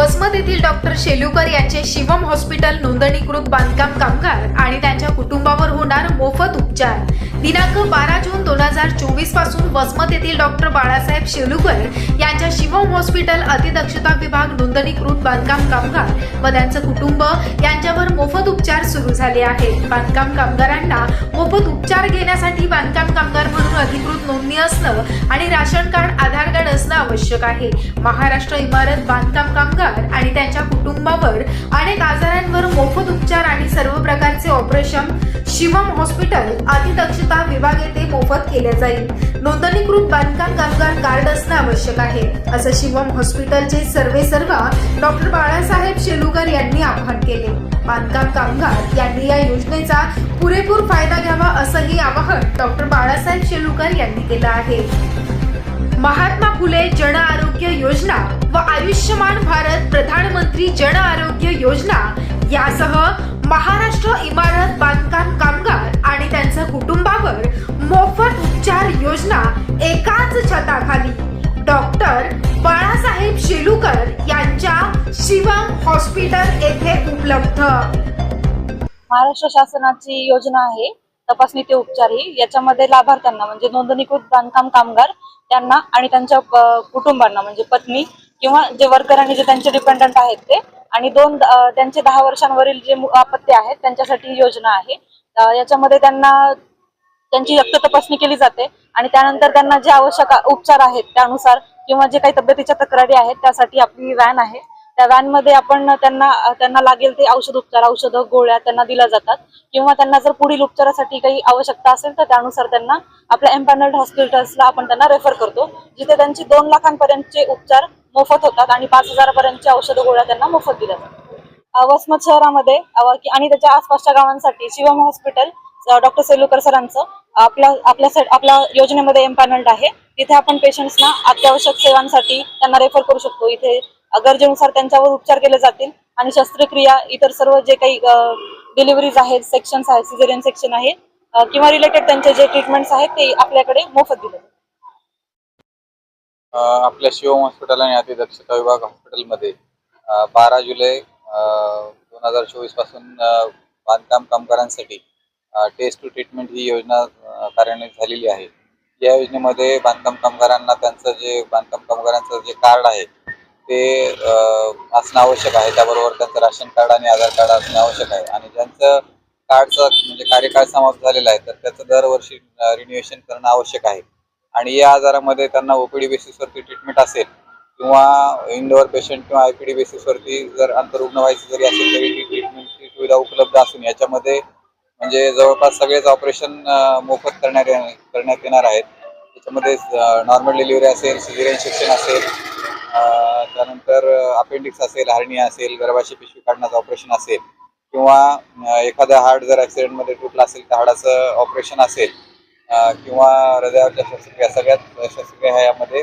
वसमत येथील डॉक्टर शेलुकर यांचे शिवम हॉस्पिटल नोंदणीकृत बांधकाम कामगार आणि त्यांच्या कुटुंबावर होणार मोफत उपचार. दिनांक बारा जून दोन हजार चोवीसपासून वसमत येथील डॉक्टर बाळासाहेब शेलुकर यांच्या शिवम हॉस्पिटल अतिदक्षता विभाग नोंदणीकृत बांधकाम कामगार व त्यांचं कुटुंब यांच्यावर मोफत उपचार सुरू झाले आहेत. बांधकाम कामगारांना मोफत उपचार घेण्यासाठी बांधकाम कामगार म्हणून अधिकृत नोंदणी असणं आणि राशन कार्ड आधार कार्ड असणं आवश्यक आहे. महाराष्ट्र इमारत बांधकाम कामगार आणि त्यांच्या कुटुंबावर अनेक आजारांवर मोफत उपचार आणि सर्व प्रकारचे ऑपरेशन शिवम हॉस्पिटल अतिदक्षता विभाग येथे मोफत केले जाईल. नोंदणीकृत बांधकाम कामगार कार्ड असणं आवश्यक आहे. असं शिवम हॉस्पिटलचे सर्वे सर्वा डॉक्टर बाळासाहेब शेलुकर यांनी आवाहन केले. बांधकाम कामगार यांनी या योजनेचा पुरेपूर फायदा घ्यावा असंही आवाहन डॉक्टर बाळासाहेब शेलुकर यांनी केलं आहे. महात्मा फुले जन आरोग्य योजना व आयुष्यमान भारत प्रधानमंत्री जन आरोग्य योजना यासह महाराष्ट्र इमारत बांधकाम कामगार आणि त्यांच्या कुटुंबावर मोफत उपचार योजना एकाच छताखाली. डॉक्टर बाळासाहेब शेलुकर यांच्या शिवम हॉस्पिटल येथे उपलब्ध. महाराष्ट्र शासनाची योजना आहे. तपासणी ते उपचार ही. याच्यामध्ये लाभार्थ्यांना म्हणजे नोंदणीकृत बांधकाम कामगार त्यांना आणि त्यांच्या कुटुंबांना म्हणजे पत्नी किंवा जे वर्कर आणि जे त्यांचे डिपेंडंट आहेत ते आणि दोन त्यांचे दहा वर्षांवरील जे मु- अपत्य आहेत त्यांच्यासाठी योजना आहे. याच्यामध्ये त्यांना त्यांची रक्त तपासणी केली जाते आणि त्यानंतर त्यांना जे आवश्यक उपचार आहेत त्यानुसार किंवा जे काही तब्येतीच्या तक्रारी आहेत त्यासाठी आपली व्हॅन आहे. त्या व्हॅनमध्ये आपण त्यांना त्यांना लागेल ते औषध उपचार औषधं गोळ्या त्यांना दिल्या जातात. किंवा त्यांना जर पुढील उपचारासाठी काही आवश्यकता असेल तर त्यानुसार त्यांना आपल्या एम्पॅनल्ड हॉस्पिटल्सला आपण त्यांना रेफर करतो जिथे त्यांची दोन लाखांपर्यंतचे उपचार मोफत होतात आणि पाच हजारापर्यंतचे औषध गोळ्या त्यांना मोफत दिल्या जातात. वसमत शहरामध्ये आणि त्याच्या आसपासच्या गावांसाठी शिवम हॉस्पिटल डॉक्टर सेलुकर सरांचं आपल्या आपल्या आपल्या योजनेमध्ये एम्पॅनल्ड आहे. तिथे आपण पेशंट्सना अत्यावश्यक सेवांसाठी त्यांना रेफर करू शकतो. इथे गरजेनुसार त्यांच्यावर उपचार केले जातील आणि शस्त्रक्रिया इतर सर्व जे काही डिलिव्हरीज आहेत सेक्शन्स आहेत सिझेरियन सेक्शन आहे किंवा रिलेटेड त्यांचे जे ट्रीटमेंट्स आहेत ते आपल्याकडे मोफत दिले आपल्या शिवम हॉस्पिटल आणि अतिदक्षता विभाग हॉस्पिटलमध्ये बारा जुलै दोन हजार चोवीसपासून बांधकाम कामगारांसाठी टेस्ट टू ट्रीटमेंट ही योजना कार्यान्वित झालेली आहे. या योजनेमध्ये बांधकाम कामगारांना त्यांचं जे बांधकाम कामगारांचं जे कार्ड आहे ते असणं आवश्यक आहे. त्याबरोबर त्यांचं राशन कार्ड आणि आधार कार्ड असणं आवश्यक आहे. आणि ज्यांचं कार्डचं म्हणजे कार्यकाळ समाप्त झालेला आहे तर त्याचं दरवर्षी रिन्युएशन करणं आवश्यक आहे. आणि या आजारामध्ये त्यांना ओपीडी बेसिसवरती ट्रीटमेंट असेल किंवा इंडोअर पेशंट किंवा आय पी डी बेसिसवरती जर अंतरुग्ण व्हायचं जरी असेल तरी ती ट्रीटमेंटची सुविधा उपलब्ध असून याच्यामध्ये म्हणजे जवळपास सगळेच ऑपरेशन मोफत करण्यात करण्यात येणार आहेत. त्याच्यामध्ये नॉर्मल डिलिव्हरी असेल सिझेरियन शिक्षण असेल त्यानंतर अपेंडिक्स असेल हार्निया असेल गर्भाशय पिशवी काढण्याचं ऑपरेशन असेल किंवा एखादा हार्ट जर ॲक्सिडेंटमध्ये तुटला असेल तर हाडाचं ऑपरेशन असेल किंवा हृदयावरच्या शस्त्रक्रिया सगळ्यात शस्त्रक्रिया ह्या यामध्ये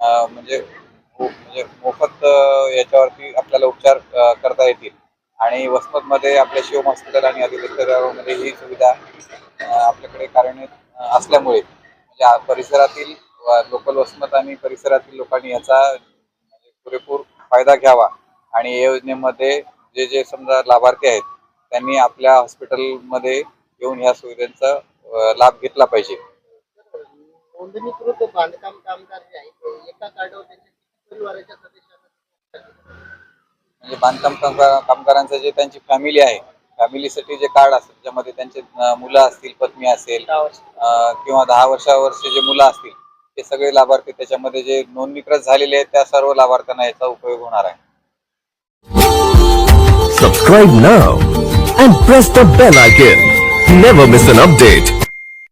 म्हणजे हो, म्हणजे मोफत याच्यावरती आपल्याला उपचार करता येतील. आणि वसमतमध्ये आपल्या शिवम हॉस्पिटल आणि अधिवेशनामध्ये ही सुविधा आपल्याकडे कार्यान्वित असल्यामुळे म्हणजे परिसरातील लोकल वसमत आणि परिसरातील लोकांनी याचा पुरेपूर फायदा घ्यावा. आणि या योजनेमध्ये जे जे समजा लाभार्थी आहेत त्यांनी आपल्या हॉस्पिटलमध्ये येऊन ह्या सुविधांचा लाभ घेतला पाहिजे. नोंदणीकृत बांधकाम कामगार जे आहेत ते एका कार्डावर त्यांच्या किती परिवाराच्या सदस्यांना म्हणजे बांधकाम कामगार कामगारांचं जे त्यांची फॅमिली आहे फॅमिलीसाठी जे कार्ड असतं त्याच्यामध्ये त्यांचे मुलं असतील पत्नी असेल किंवा दहा वर्षावरचे जे मुलं असतील ते सगळे लाभार्थी त्याच्यामध्ये जे नोंदणीकृत झालेले आहेत त्या सर्व लाभार्थ्यांना याचा उपयोग होणार आहे Subscribe now and press the bell icon. Never miss an update.